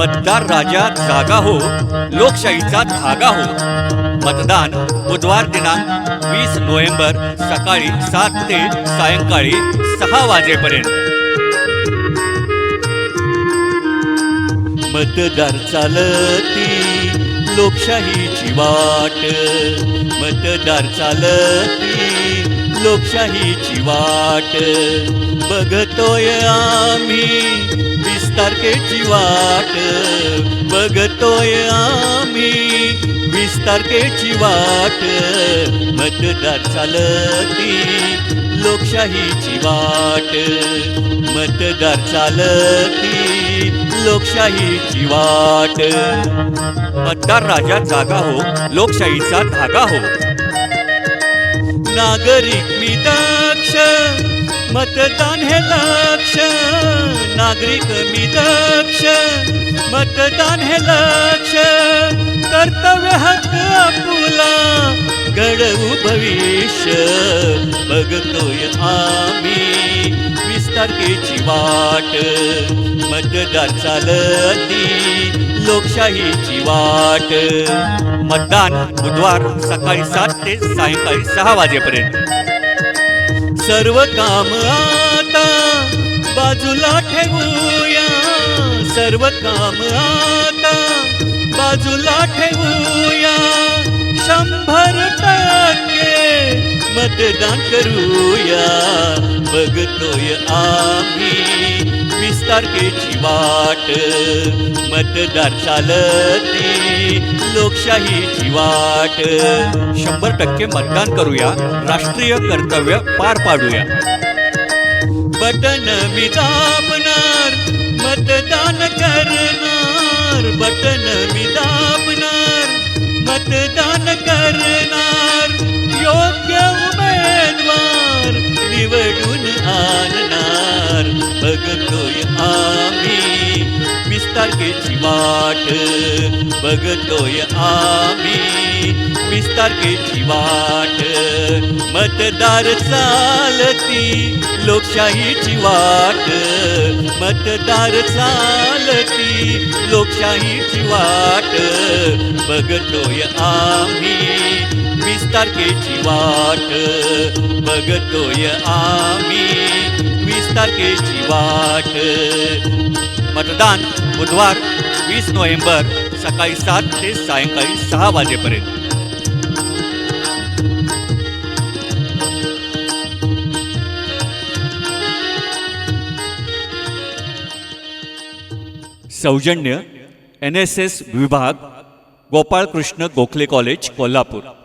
मतदार राजा जागा हो लोकशाहीचा धागा हो. मतदान बुधवार दिनांक वीस नोव्हेंबर सकाळी सात ते सायंकाळी सहा वाजेपर्यंत. मतदार चालती लोकशाहीची वाट. मतदार चालती लोकशाहीची वाट. बघतोय आम्ही तारखेची वाट बघतोय आम्ही वीस तारखेची वाट मतदार चालती लोकशाहीची वाट मतदार चालती लोकशाहीची वाट मतदार राजा जागा हो लोकशाहीचा धागा हो. नागरिक मी दक्ष मतदान हे लक्ष नागरिक मी दक्ष. मतदान हे लक्ष कर्तव्य हक्क आपला घडवू भविष्य बघतोय आम्ही. वीस तारखेची वाट मतदार चालती लोकशाहीची वाट. मतदान बुधवार सकाळी सात ते सायंकाळी सहा वाजेपर्यंत. सर्व काम आता बाजूला ठेवूया. सर्व काम आता बाजूला ठेवूया. शंभर टक्के मतदान करूया. बघतोय आम्ही वीस तारखेची वाट. मतदार चालती. लोकशाहीची वाट. शंभर टक्के मतदान करूया. राष्ट्रीय कर्तव्य पार पाडूया. बटन मी दाबणार मतदान करणार. बटन मी दाबणार मतदान करणार. योग्य उमेदवार निवडून आणणार. बघतोय आ विस्तारकेची वाट बघतोय आम्ही. विस्तारकेची वाट मतदार चालती लोकशाहीची वाट. मतदार चालती लोकशाहीची वाट बघतोय आम्ही. विस्तारकेची वाट बघतोय आम्ही. विस्तारकेची वाट मतदान बुधवार वीस नोव्हेंबर सकाळी सात ते सायंकाळी सहा वाजेपर्यंत. सौजन्य एन एस एस विभाग गोपाळकृष्ण गोखले कॉलेज कोल्हापूर.